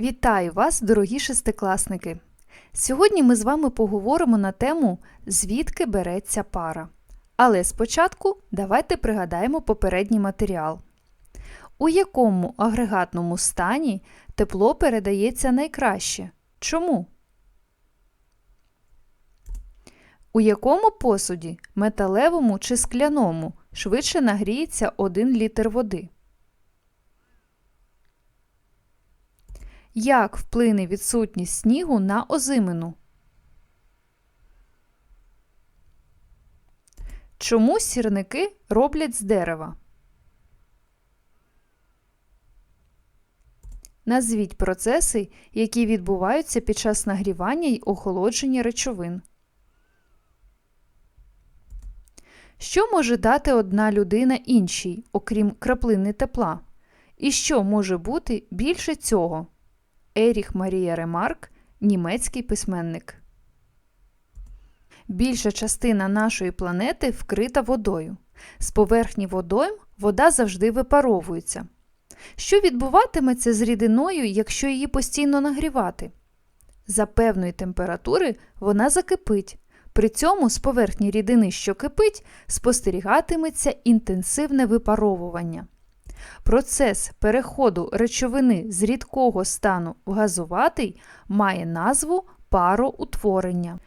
Вітаю вас, дорогі шестикласники! Сьогодні ми з вами поговоримо на тему звідки береться пара. Але спочатку давайте пригадаємо попередній матеріал. У якому агрегатному стані тепло передається найкраще? Чому? У якому посуді металевому чи скляному швидше нагріється 1 літр води? Як вплине відсутність снігу на озимину? Чому сірники роблять з дерева? Назвіть процеси, які відбуваються під час нагрівання й охолодження речовин. Що може дати одна людина іншій, окрім краплини тепла? І що може бути більше цього? Еріх Марія Ремарк, німецький письменник. Більша частина нашої планети вкрита водою. З поверхні водойм вода завжди випаровується. Що відбуватиметься з рідиною, якщо її постійно нагрівати? За певної температури вона закипить. При цьому з поверхні рідини, що кипить, спостерігатиметься інтенсивне випаровування. Процес переходу речовини з рідкого стану в газуватий має назву пароутворення.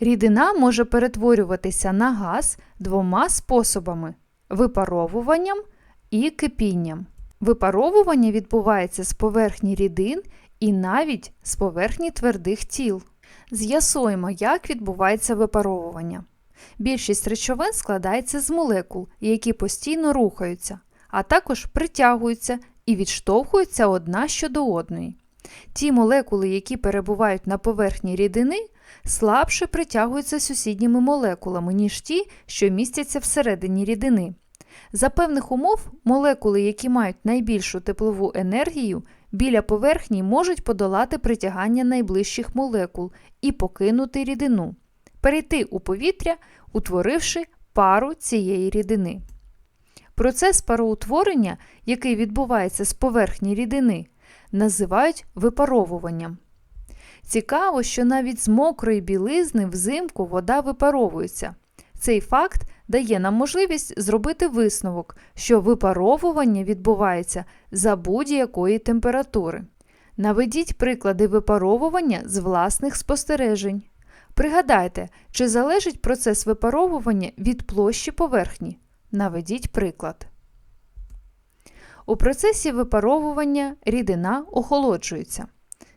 Рідина може перетворюватися на газ двома способами випаровуванням і кипінням. Випаровування відбувається з поверхні рідин і навіть з поверхні твердих тіл. З'ясуємо, як відбувається випаровування. Більшість речовин складається з молекул, які постійно рухаються, а також притягуються і відштовхуються одна щодо одної. Ті молекули, які перебувають на поверхні рідини, слабше притягуються сусідніми молекулами, ніж ті, що містяться всередині рідини. За певних умов, молекули, які мають найбільшу теплову енергію, біля поверхні можуть подолати притягання найближчих молекул і покинути рідину, перейти у повітря, утворивши пару цієї рідини. Процес пароутворення, який відбувається з поверхні рідини, називають випаровуванням. Цікаво, що навіть з мокрої білизни взимку вода випаровується. Цей факт дає нам можливість зробити висновок, що випаровування відбувається за будь-якої температури. Наведіть приклади випаровування з власних спостережень. Пригадайте, чи залежить процес випаровування від площі поверхні. Наведіть приклад. У процесі випаровування рідина охолоджується.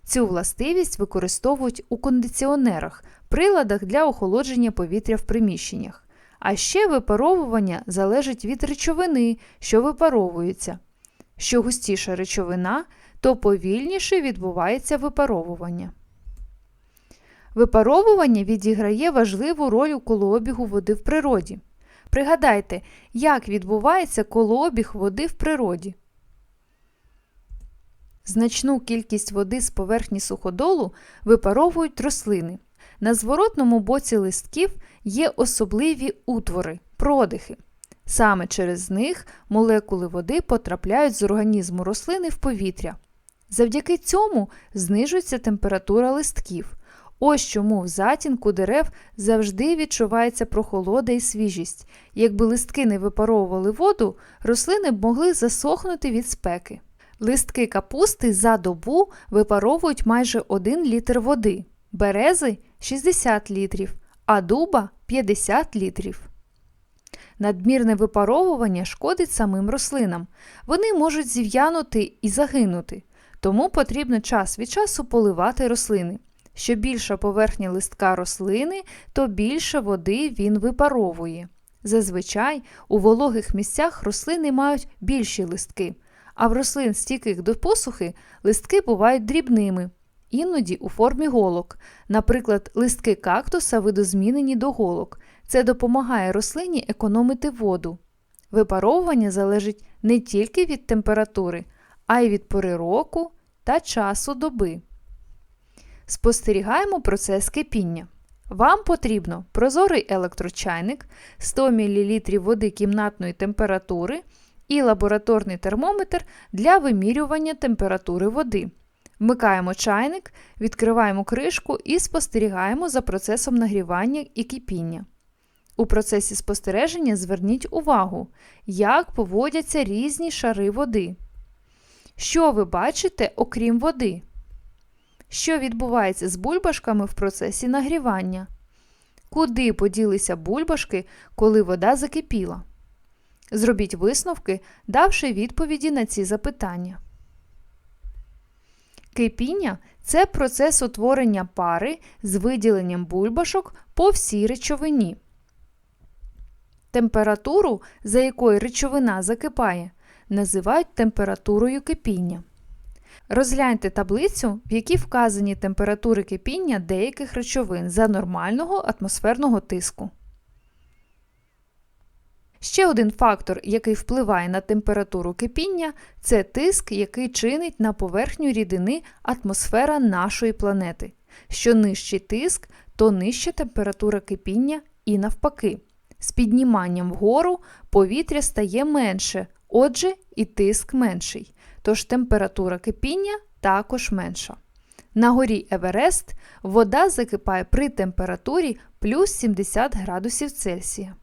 Цю властивість використовують у кондиціонерах, приладах для охолодження повітря в приміщеннях. А ще випаровування залежить від речовини, що випаровується. Що густіша речовина, то повільніше відбувається випаровування. Випаровування відіграє важливу роль у колообігу води в природі. Пригадайте, як відбувається колообіг води в природі. Значну кількість води з поверхні суходолу випаровують рослини. На зворотному боці листків є особливі утвори, продихи. Саме через них молекули води потрапляють з організму рослини в повітря. Завдяки цьому знижується температура листків. Ось чому в затінку дерев завжди відчувається прохолода і свіжість. Якби листки не випаровували воду, рослини б могли засохнути від спеки. Листки капусти за добу випаровують майже 1 літр води, берези 60 літрів, а дуба 50 літрів. Надмірне випаровування шкодить самим рослинам. Вони можуть зів'янути і загинути, тому потрібно час від часу поливати рослини. Що більша поверхня листка рослини, то більше води він випаровує. Зазвичай у вологих місцях рослини мають більші листки, а в рослин стійких до посухи листки бувають дрібними, іноді у формі голок. Наприклад, листки кактуса видозмінені до голок. Це допомагає рослині економити воду. Випаровування залежить не тільки від температури, а й від пори року та часу доби. Спостерігаємо процес кипіння. Вам потрібно прозорий електрочайник, 100 мл води кімнатної температури і лабораторний термометр для вимірювання температури води. Вмикаємо чайник, відкриваємо кришку і спостерігаємо за процесом нагрівання і кипіння. У процесі спостереження зверніть увагу, як поводяться різні шари води. Що ви бачите, окрім води? Що відбувається з бульбашками в процесі нагрівання? Куди поділися бульбашки, коли вода закипіла? Зробіть висновки, давши відповіді на ці запитання. Кипіння це процес утворення пари з виділенням бульбашок по всій речовині. Температуру, за якою речовина закипає, називають температурою кипіння. Розгляньте таблицю, в якій вказані температури кипіння деяких речовин за нормального атмосферного тиску. Ще один фактор, який впливає на температуру кипіння, це тиск, який чинить на поверхню рідини атмосфера нашої планети. Що нижчий тиск, то нижча температура кипіння і навпаки. З підніманням вгору повітря стає менше, отже, і тиск менший, тож температура кипіння також менша. На горі Еверест вода закипає при температурі плюс 70 градусів Цельсія.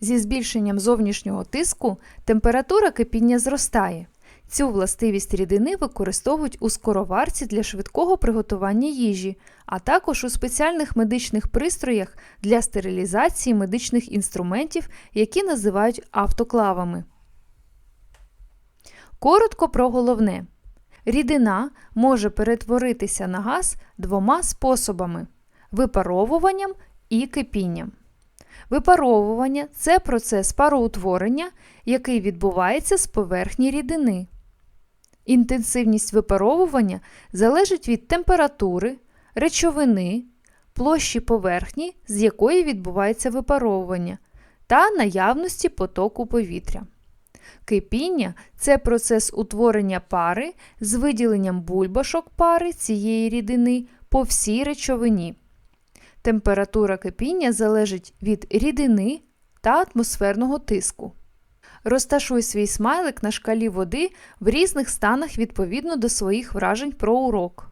Зі збільшенням зовнішнього тиску температура кипіння зростає. Цю властивість рідини використовують у скороварці для швидкого приготування їжі, а також у спеціальних медичних пристроях для стерилізації медичних інструментів, які називають автоклавами. Коротко про головне. Рідина може перетворитися на газ двома способами випаровуванням і кипінням. Випаровування це процес пароутворення, який відбувається з поверхні рідини. Інтенсивність випаровування залежить від температури, речовини, площі поверхні, з якої відбувається випаровування, та наявності потоку повітря. Кипіння це процес утворення пари з виділенням бульбашок пари цієї рідини по всій речовині. Температура кипіння залежить від рідини та атмосферного тиску. Розташуй свій смайлик на шкалі води в різних станах відповідно до своїх вражень про урок.